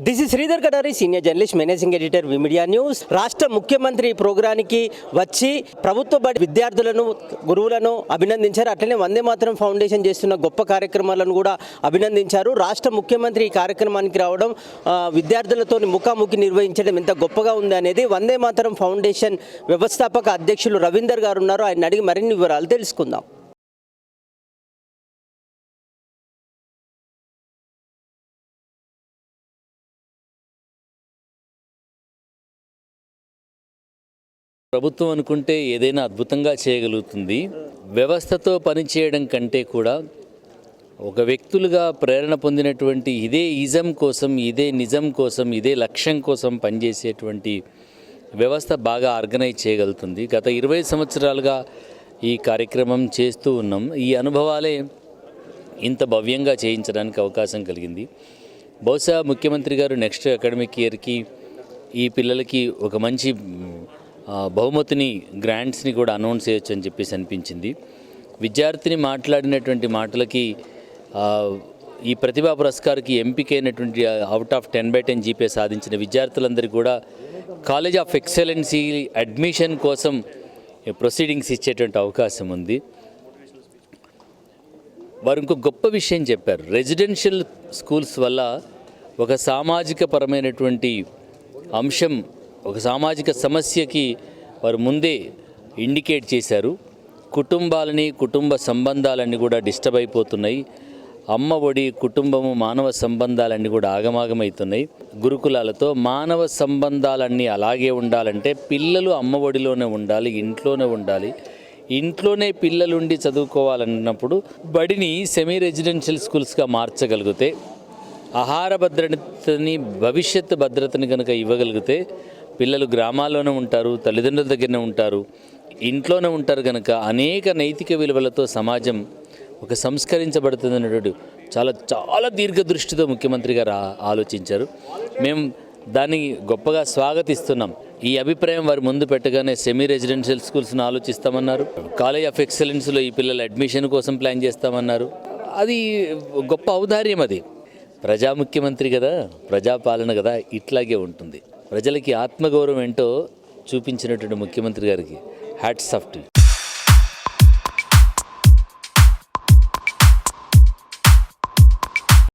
This is Sridhar Kadari senior journalist managing editor media news రాష్ట్ర ముఖ్యమంత్రి ప్రోగ్రానికి వచ్చి ప్రభుత్వ బడి విద్యార్థులను గురువులను అభినందించారు. అట్లనే వందే మాత్రం ఫౌండేషన్ చేస్తున్న గొప్ప కార్యక్రమాలను కూడా అభినందించారు. రాష్ట్ర ముఖ్యమంత్రి ఈ కార్యక్రమానికి రావడం విద్యార్థులతో ముఖాముఖి నిర్వహించడం ఎంత గొప్పగా ఉంది అనేది వందే మాత్రం ఫౌండేషన్ వ్యవస్థాపక అధ్యక్షులు రవీందర్ గారు ఉన్నారు. ఆయన అడిగి మరిన్ని వివరాలు తెలుసుకుందాం. ప్రభుత్వం అనుకుంటే ఏదైనా అద్భుతంగా చేయగలుగుతుంది. వ్యవస్థతో పనిచేయడం కంటే కూడా ఒక వ్యక్తులుగా ప్రేరణ పొందినటువంటి ఇదే ఇజం కోసం ఇదే నిజం కోసం ఇదే లక్ష్యం కోసం పనిచేసేటువంటి వ్యవస్థ బాగా ఆర్గనైజ్ చేయగలుగుతుంది. గత ఇరవై సంవత్సరాలుగా ఈ కార్యక్రమం చేస్తూ ఉన్నాం. ఈ అనుభవాలే ఇంత భవ్యంగా చేయించడానికి అవకాశం కలిగింది. బహుశా ముఖ్యమంత్రి గారు నెక్స్ట్ అకాడమిక్ ఇయర్కి ఈ పిల్లలకి ఒక మంచి బహుమతిని గ్రాంట్స్ని కూడా అనౌన్స్ చేయొచ్చు అని చెప్పేసి అనిపించింది. విద్యార్థిని మాట్లాడినటువంటి మాటలకి ఈ ప్రతిభా పురస్కార్కి ఎంపికైనటువంటి out of ten by ten GPA సాధించిన విద్యార్థులందరికీ కూడా కాలేజ్ ఆఫ్ ఎక్సలెన్సీ అడ్మిషన్ కోసం ప్రొసీడింగ్స్ ఇచ్చేటువంటి అవకాశం ఉంది. వారు ఇంకో గొప్ప విషయం చెప్పారు. రెసిడెన్షియల్ స్కూల్స్ వల్ల ఒక సామాజిక పరమైనటువంటి అంశం ఒక సామాజిక సమస్యకి వారు ముందే ఇండికేట్ చేశారు. కుటుంబాలని కుటుంబ సంబంధాలన్నీ కూడా డిస్టర్బ్ అయిపోతున్నాయి. అమ్మ ఒడి కుటుంబము మానవ సంబంధాలన్నీ కూడా ఆగమాగమవుతున్నాయి. గురుకులాలతో మానవ సంబంధాలన్నీ అలాగే ఉండాలంటే పిల్లలు అమ్మ ఒడిలోనే ఉండాలి ఇంట్లోనే ఉండాలి. ఇంట్లోనే పిల్లలుండి చదువుకోవాలన్నప్పుడు బడిని సెమీ రెసిడెన్షియల్ స్కూల్స్గా మార్చగలిగితే ఆహార భద్రతని భవిష్యత్ భద్రతని కనుక ఇవ్వగలిగితే పిల్లలు గ్రామాల్లోనే ఉంటారు తల్లిదండ్రుల దగ్గరనే ఉంటారు ఇంట్లోనే ఉంటారు కనుక అనేక నైతిక విలువలతో సమాజం ఒక సంస్కరించబడుతుంది అన్నటువంటి చాలా చాలా దీర్ఘదృష్టితో ముఖ్యమంత్రి గారు ఆలోచించారు. మేము దాన్ని గొప్పగా స్వాగతిస్తున్నాం. ఈ అభిప్రాయం వారి ముందు పెట్టగానే సెమీ రెసిడెన్షియల్ స్కూల్స్ను ఆలోచిస్తామన్నారు. కాలేజ్ ఆఫ్ ఎక్సలెన్స్లో ఈ పిల్లల అడ్మిషన్ కోసం ప్లాన్ చేస్తామన్నారు. అది గొప్ప ఔదార్యం అది. ప్రజా ముఖ్యమంత్రి కదా ప్రజాపాలన కదా ఇట్లాగే ఉంటుంది. ప్రజలకి ఆత్మగౌరవం ఏంటో చూపించినటువంటి ముఖ్యమంత్రి గారికి హ్యాట్స్ ఆఫ్ టు